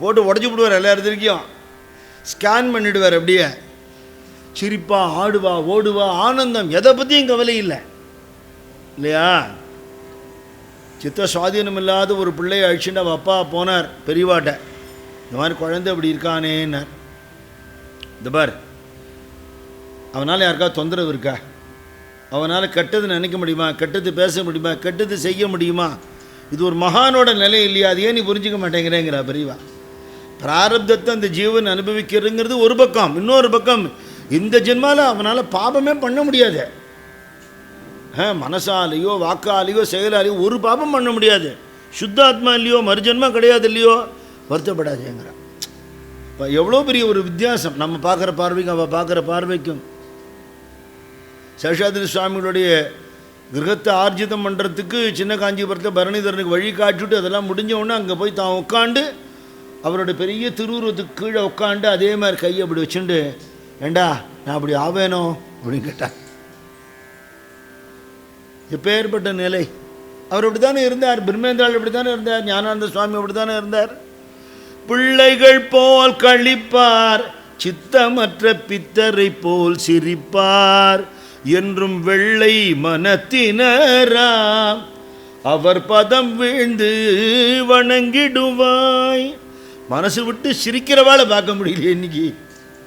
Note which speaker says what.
Speaker 1: போட்டு உடச்சி விடுவார் எல்லா இடத்துலையும் ஸ்கேன் பண்ணிடுவார் அப்படியே. சிரிப்பா ஆடுவா ஓடுவா ஆனந்தம். எதை பற்றியும் கவலை இல்லை. இல்லையா? சித்த சுவாதீனம் இல்லாத ஒரு பிள்ளையை அழிச்சுட்டு அவள் அப்பா போனார் பெரியவாட்ட. இந்த மாதிரி குழந்தை இப்படி இருக்கானேன்னார். இந்த பார் அவனால் யாருக்கா தொந்தரவு இருக்கா? அவனால் கெட்டது நினைக்க முடியுமா? கெட்டது பேச முடியுமா? கெட்டது செய்ய முடியுமா? இது ஒரு மகானோட நிலை இல்லையா? அது ஏன் நீ புரிஞ்சுக்க மாட்டேங்கிறேங்கிறா பெரியவா. பிராரப்தத்தை அந்த ஜீவன் அனுபவிக்கிறதுங்கிறது ஒரு பக்கம் இன்னொரு பக்கம். இந்த ஜென்மால அவனால் பாபமே பண்ண முடியாது. மனசாலேயோ வாக்காலேயோ செயலாலேயோ ஒரு பாபம் பண்ண முடியாது. சுத்தாத்மா இல்லையோ மறுஜென்மா கிடையாது இல்லையோ வருத்தப்படாதேங்கிறான். இப்போ எவ்வளோ பெரிய ஒரு வித்தியாசம். நம்ம பார்க்குற பார்வைக்கும் அவள் பார்க்குற பார்வைக்கும். சேஷாதிரி சுவாமிகளுடைய கிரகத்தை ஆர்ஜிதம் பண்ணுறதுக்கு சின்ன காஞ்சிபுரத்தில் பரணிதரனுக்கு வழி காட்டிவிட்டு அதெல்லாம் முடிஞ்ச உடனே அங்கே போய் தான் உட்காந்து அவரோட பெரிய திருவுருவத்துக்கு கீழே உட்காந்து அதே மாதிரி கையை அப்படி வச்சுண்டு ஏண்டா நான் அப்படி ஆவேனோ? அப்படின்னு கேட்டார். எப்பேற்பட்ட நிலை. அவர் அப்படி தானே இருந்தார் பிரம்மேந்திரால் அப்படி தானே இருந்தார் ஞானானந்த சுவாமி அப்படி தானே இருந்தார். பிள்ளைகள் போல் கழிப்பார் சித்தமற்ற பித்தரை போல் சிரிப்பார் என்றும் வெள்ளை மனத்தினராம். அவர் பதம் வீழ்ந்து வணங்கிடுவாய். மனசு விட்டு சிரிக்கிறவாளை பார்க்க முடியல இன்னைக்கு.